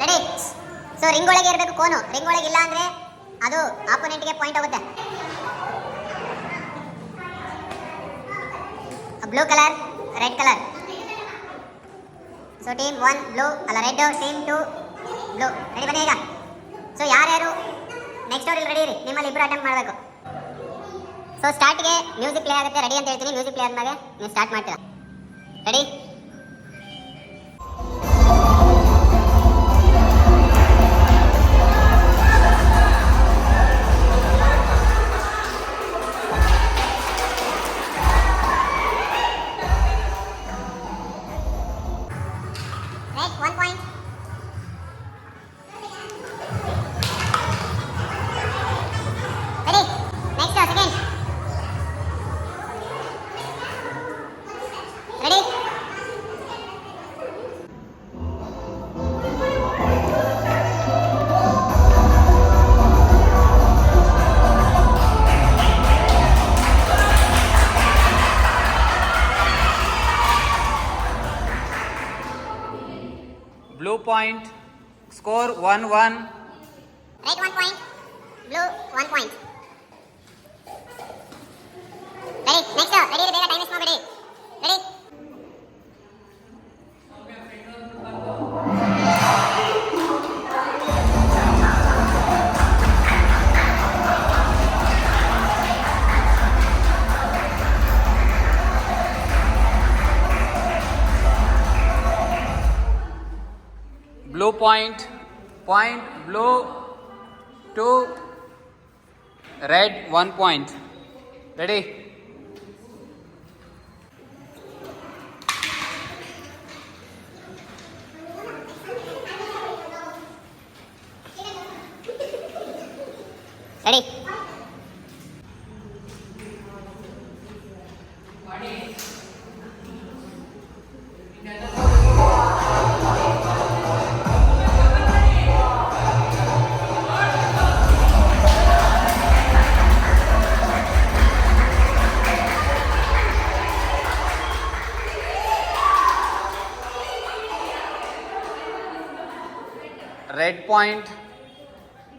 Ready so ring ಒಳಗೆ ಇರಬೇಕು ಕೋನು. Ring ಒಳಗೆ ಇಲ್ಲ ಅಂದ್ರೆ ಅದು ಆಪೋನೆಂಟ್ಗೆ ಪಾಯಿಂಟ್ ಹೋಗುತ್ತೆ. Blue colour red colour so team one blue ಅಲ್ಲ red team two blue ready ಬನ್ನಿ ಈಗ. ಸೊ ಯಾರ್ಯಾರು ನೆಕ್ಸ್ಟ್ ಅವ್ರಿಗೆ ರೆಡಿ ಇರಿ. ನಿಮ್ಮಲ್ಲಿ ಇಬ್ಬರು ಅಟೆಂಪ್ಟ್ ಮಾಡಬೇಕು. ಸೊ ಸ್ಟಾರ್ಟ್ಗೆ ಮ್ಯೂಸಿಕ್ ಪ್ಲೇ ಆಗುತ್ತೆ. ರೆಡಿ ಅಂತ ಹೇಳ್ತೀನಿ. ಮ್ಯೂಸಿಕ್ ಪ್ಲೇ ಆದ್ಮೇಲೆ ನೀವು ಸ್ಟಾರ್ಟ್ ಮಾಡ್ತೀರಾ? Ready point. Score 1 1. Red, one point. Blue, one point. Point. Point blue. 2. Red 1 point. Ready? red point.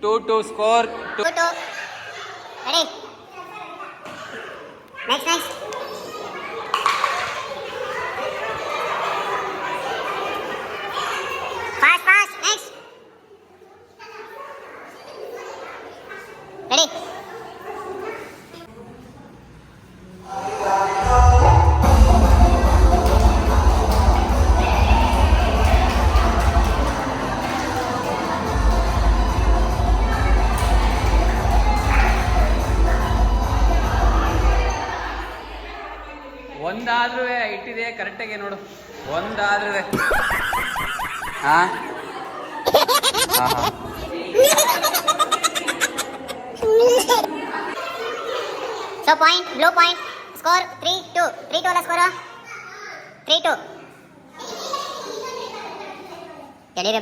2 2 score. 2 2. Ready? Next, next. ಕರೆಕ್ಟಾಗಿ ನೋಡು. ಒಂದಾದ್ರೆ. ಹಾ so point blue point score three two three two ಅಲ್ಲ score three two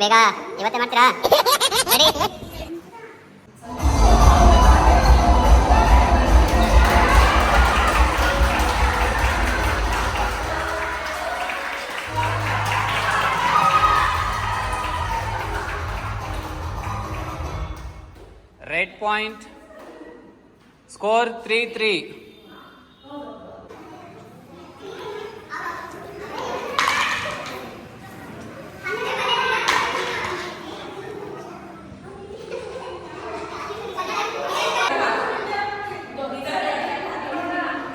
ಬೇಗ? ಇವತ್ತೇ ಮಾಡ್ತೀರಾ? Red point score three three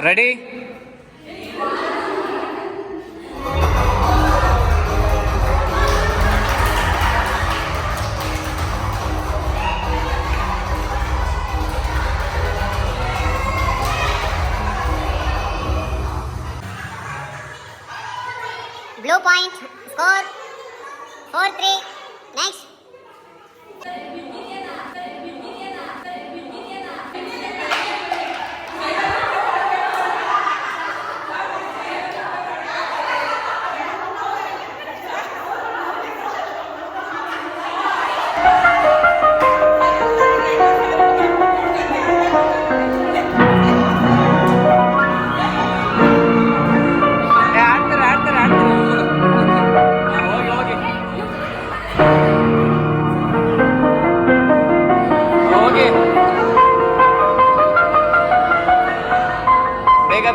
ready point. Score 4 3.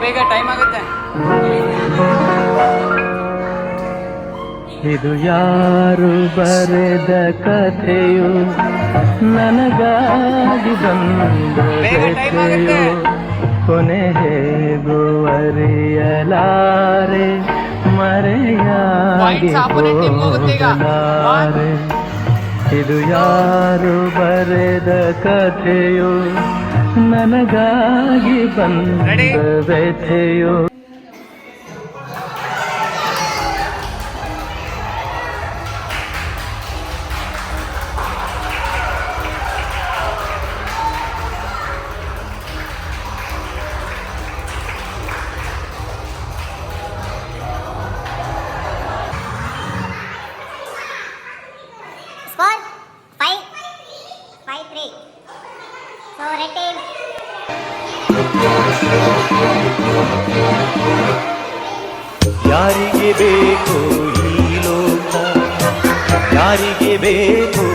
ಬೇಗ time ಆಗುತ್ತೆ. ಇದು ಯಾರು ಬರೆದ ಕಥೆಯು? ನನಗಾಗಿ ಬಂದೆಯೋ ಕೊನೆ ಹೇಗುವರಿಯಲಾರೆ ಮರೆಯಾಗಿ ಹೋಗಲಾರೆ. ಇದು ಯಾರು ಬರೆದ ಕಥೆಯು? ನನಗಾಗಿ ಬಂದ Ready? ವ್ಯಥೆಯು ಯಾರಿಗೆ ಬೇಕು ಈ ಲೋಕ? ಯಾರಿಗೆ ಬೇಕು